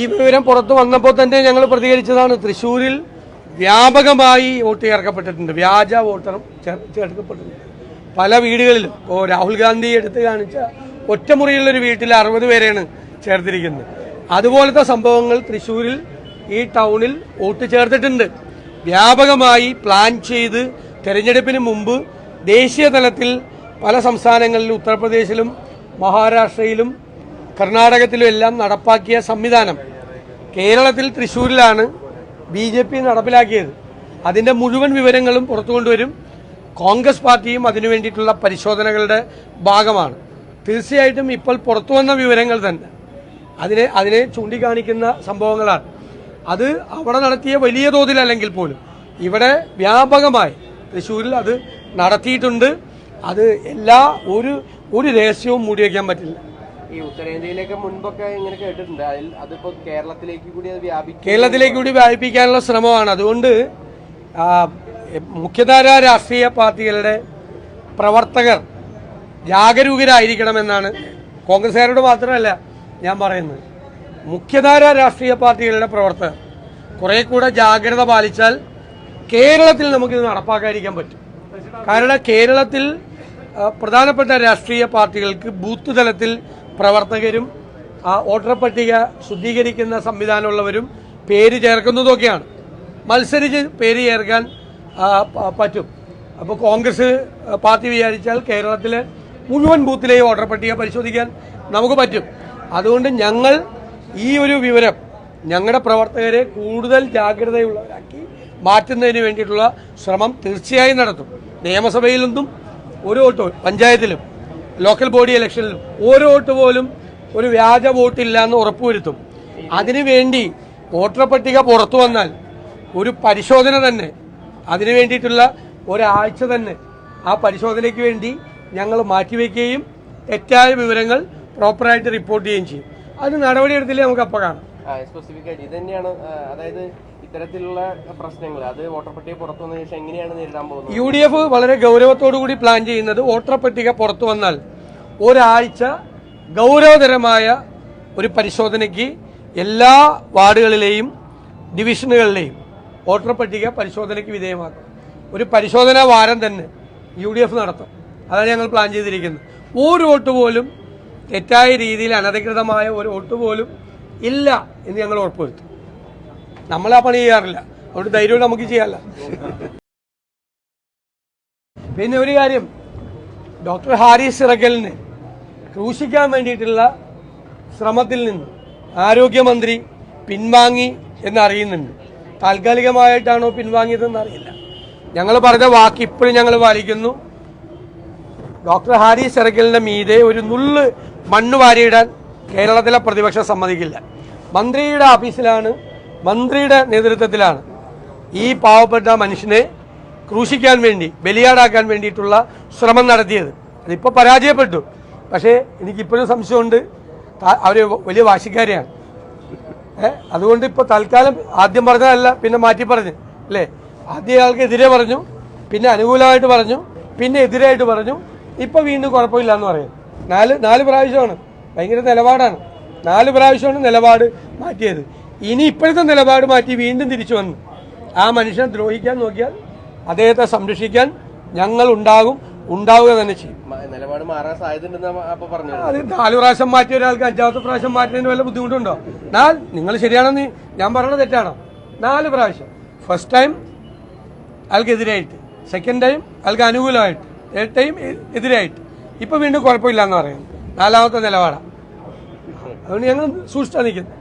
ഈ വിവരം പുറത്തു വന്നപ്പോൾ തന്നെ ഞങ്ങൾ പ്രതികരിച്ചതാണ്. തൃശ്ശൂരിൽ വ്യാപകമായി വോട്ട് ചേർക്കപ്പെട്ടിട്ടുണ്ട്. വ്യാജ വോട്ടർ ചേർക്കപ്പെട്ടിട്ടുണ്ട്. പല വീടുകളിലും. ഇപ്പോൾ രാഹുൽ ഗാന്ധി എടുത്തു കാണിച്ച ഒറ്റമുറിയുള്ളൊരു വീട്ടിൽ അറുപത് പേരെയാണ് ചേർത്തിരിക്കുന്നത്. അതുപോലത്തെ സംഭവങ്ങൾ തൃശ്ശൂരിൽ ഈ ടൗണിൽ വോട്ട് ചേർത്തിട്ടുണ്ട്. വ്യാപകമായി പ്ലാൻ ചെയ്ത് തെരഞ്ഞെടുപ്പിന് മുമ്പ് ദേശീയ തലത്തിൽ പല സംസ്ഥാനങ്ങളിലും ഉത്തർപ്രദേശിലും മഹാരാഷ്ട്രയിലും കർണാടകത്തിലും എല്ലാം നടപ്പാക്കിയ സംവിധാനം കേരളത്തിൽ തൃശ്ശൂരിലാണ് ബി ജെ പി നടപ്പിലാക്കിയത്. അതിന്റെ മുഴുവൻ വിവരങ്ങളും പുറത്തു കൊണ്ടുവരും കോൺഗ്രസ് പാർട്ടിയും അതിനു വേണ്ടിയിട്ടുള്ള പരിശോധനകളുടെ ഭാഗമാണ്. തീർച്ചയായിട്ടും ഇപ്പോൾ പുറത്തു വന്ന വിവരങ്ങൾ തന്നെ. അതിനെ അതിനെ ചൂണ്ടിക്കാണിക്കുന്ന സംഭവങ്ങളാണ്. അത് അവിടെ നടത്തിയ വലിയ തോതിലല്ലെങ്കിൽ പോലും ഇവിടെ വ്യാപകമായി തൃശ്ശൂരിൽ അത് നടത്തിയിട്ടുണ്ട്. അത് എല്ലാ ഒരു ഒരു രഹസ്യവും മൂടിവെക്കാൻ പറ്റില്ല. ഈ ഉത്തരേന്ത്യയിലേക്ക് മുൻപൊക്കെ ഇങ്ങനെ കേട്ടിട്ടുണ്ട്. അതിൽ അതിപ്പോ കേരളത്തിലേക്ക് കൂടി അത് വ്യാപിക്കും കേരളത്തിലേക്ക് കൂടി വ്യാപിപ്പിക്കാനുള്ള ശ്രമമാണ്. അതുകൊണ്ട് മുഖ്യധാര രാഷ്ട്രീയ പാർട്ടികളുടെ പ്രവർത്തകർ ജാഗരൂകരായിരിക്കണമെന്നാണ് കോൺഗ്രസ്സുകാരോട് മാത്രമല്ല ഞാൻ പറയുന്നത്. മുഖ്യധാര രാഷ്ട്രീയ പാർട്ടികളുടെ പ്രവർത്തകർ കുറെ കൂടെ ജാഗ്രത പാലിച്ചാൽ കേരളത്തിൽ നമുക്കിത് നടപ്പാക്കാതിരിക്കാൻ പറ്റും. കാരണം കേരളത്തിൽ പ്രധാനപ്പെട്ട രാഷ്ട്രീയ പാർട്ടികൾക്ക് ബൂത്ത് തലത്തിൽ പ്രവർത്തകരും ആ വോട്ടർ പട്ടിക ശുദ്ധീകരിക്കുന്ന സംവിധാനമുള്ളവരും പേര് ചേർക്കുന്നതൊക്കെയാണ്. മത്സരിച്ച് പേര് ചേർക്കാൻ പറ്റും. അപ്പോൾ കോൺഗ്രസ് പാർട്ടി വിചാരിച്ചാൽ കേരളത്തിലെ മുഴുവൻ ബൂത്തിലെയും വോട്ടർ പട്ടിക പരിശോധിക്കാൻ നമുക്ക് പറ്റും. അതുകൊണ്ട് ഞങ്ങൾ ഈ ഒരു വിവരം ഞങ്ങളുടെ പ്രവർത്തകരെ കൂടുതൽ ജാഗ്രതയുള്ളവരാക്കി മാറ്റുന്നതിന് വേണ്ടിയിട്ടുള്ള ശ്രമം തീർച്ചയായും നടത്തും. നിയമസഭയിൽ നിന്നും ഒരു പഞ്ചായത്തിലും. ലോക്കൽ ബോഡി ഇലക്ഷനിൽ ഓരോ വോട്ട് പോലും ഒരു വ്യാജ വോട്ടില്ല എന്ന് ഉറപ്പുവരുത്തും. അതിനുവേണ്ടി വോട്ടർ പട്ടിക പുറത്തു വന്നാൽ ഒരു പരിശോധന തന്നെ അതിനു വേണ്ടിയിട്ടുള്ള ഒരാഴ്ച തന്നെ ആ പരിശോധനയ്ക്ക് വേണ്ടി ഞങ്ങൾ മാറ്റിവെക്കുകയും തെറ്റായ വിവരങ്ങൾ പ്രോപ്പറായിട്ട് റിപ്പോർട്ട് ചെയ്യുകയും ചെയ്യും. അത് നടപടിയെടുത്തില്ലേ നമുക്ക് അപ്പോൾ കാണാം. ഇത് തന്നെയാണ് അതായത് ഇത്തരത്തിലുള്ള പ്രശ്നങ്ങൾ. അത് വോട്ടർ പട്ടിക പുറത്തു വന്ന ശേഷം എങ്ങനെയാണ് നേരിടാൻ പോകുന്നത്? യു ഡി എഫ് വളരെ ഗൗരവത്തോടു കൂടി പ്ലാൻ ചെയ്യുന്നത് വോട്ടർ പട്ടിക പുറത്തു വന്നാൽ ഒരാഴ്ച ഗൗരവതരമായ ഒരു പരിശോധനയ്ക്ക് എല്ലാ വാർഡുകളിലെയും ഡിവിഷനുകളിലെയും വോട്ടർ പട്ടിക പരിശോധനയ്ക്ക് വിധേയമാക്കും. ഒരു പരിശോധനാ വാരം തന്നെ യു ഡി എഫ് നടത്തും. അതാണ് ഞങ്ങൾ പ്ലാൻ ചെയ്തിരിക്കുന്നത്. ഒരു വോട്ട് പോലും തെറ്റായ രീതിയിൽ അനധികൃതമായ ഒരു വോട്ട് പോലും ഇല്ല എന്ന് ഞങ്ങൾ ഉറപ്പുവരുത്തും. നമ്മൾ ആ പണി ചെയ്യാറില്ല. അതുകൊണ്ട് ധൈര്യം നമുക്ക് ചെയ്യാല്ല. പിന്നെ ഒരു കാര്യം. ഡോക്ടർ ഹാരിസ് ഇറക്കലിനെ ക്രൂശിക്കാൻ വേണ്ടിയിട്ടുള്ള ശ്രമത്തിൽ നിന്ന് ആരോഗ്യമന്ത്രി പിൻവാങ്ങി എന്നറിയുന്നുണ്ട്. താൽക്കാലികമായിട്ടാണോ പിൻവാങ്ങിയതെന്ന് അറിയില്ല. ഞങ്ങൾ പറഞ്ഞ വാക്ക് ഇപ്പോഴും ഞങ്ങൾ പാലിക്കുന്നു. ഡോക്ടർ ഹാരി ഇറക്കലിന്റെ മീതെ ഒരു നുള്ള് മണ്ണ് വാരിയിടാൻ കേരളത്തിലെ പ്രതിപക്ഷം സമ്മതിക്കില്ല. മന്ത്രിയുടെ ഓഫീസിലാണ് മന്ത്രിയുടെ നേതൃത്വത്തിലാണ് ഈ പാവപ്പെട്ട മനുഷ്യനെ ക്രൂശിക്കാൻ വേണ്ടി ബലിയാടാക്കാൻ വേണ്ടിയിട്ടുള്ള ശ്രമം നടത്തിയത്. അതിപ്പോൾ പരാജയപ്പെട്ടു. പക്ഷേ എനിക്കിപ്പോഴും സംശയമുണ്ട്. അവർ വലിയ വാശിക്കാരെയാണ്. അതുകൊണ്ട് ഇപ്പോൾ തൽക്കാലം ആദ്യം പറഞ്ഞതല്ല പിന്നെ മാറ്റി പറഞ്ഞു. അല്ലേ? ആദ്യ ആൾക്ക് എതിരെ പറഞ്ഞു പിന്നെ അനുകൂലമായിട്ട് പറഞ്ഞു പിന്നെ എതിരായിട്ട് പറഞ്ഞു. ഇപ്പൊ വീണ്ടും കുഴപ്പമില്ല എന്ന് പറയും. നാല് നാല് പ്രാവശ്യമാണ്. ഭയങ്കര നിലപാടാണ്. നാല് പ്രാവശ്യമാണ് നിലപാട് മാറ്റിയത്. ഇനി ഇപ്പോഴത്തെ നിലപാട് മാറ്റി വീണ്ടും തിരിച്ചു വന്നു. ആ മനുഷ്യനെ ദ്രോഹിക്കാൻ നോക്കിയാൽ അദ്ദേഹത്തെ സംരക്ഷിക്കാൻ ഞങ്ങൾ ഉണ്ടാകും. ഉണ്ടാവുക തന്നെ ചെയ്യും. നിലപാട് മാറാൻ സാധ്യതയുണ്ടെന്ന് പറഞ്ഞു അത് നാല് പ്രാവശ്യം മാറ്റിയ ഒരാൾക്ക് അഞ്ചാമത്തെ പ്രാവശ്യം മാറ്റുന്നതിന് വല്ല ബുദ്ധിമുട്ടുണ്ടോ? എന്നാൽ നിങ്ങൾ ശരിയാണെന്ന് ഞാൻ പറയുന്നത് തെറ്റാണോ? നാല് പ്രാവശ്യം. ഫസ്റ്റ് ടൈം അയാൾക്ക് എതിരായിട്ട് സെക്കൻഡ് ടൈം അയാൾക്ക് അനുകൂലമായിട്ട്. തേർഡ് ടൈം എതിരായിട്ട്. ഇപ്പൊ വീണ്ടും കുഴപ്പമില്ല എന്ന് പറയുന്നത് നാലാമത്തെ നിലപാടാണ് അതുകൊണ്ട് ഞങ്ങൾ സൂക്ഷിച്ചാണ് നിൽക്കുന്നത്.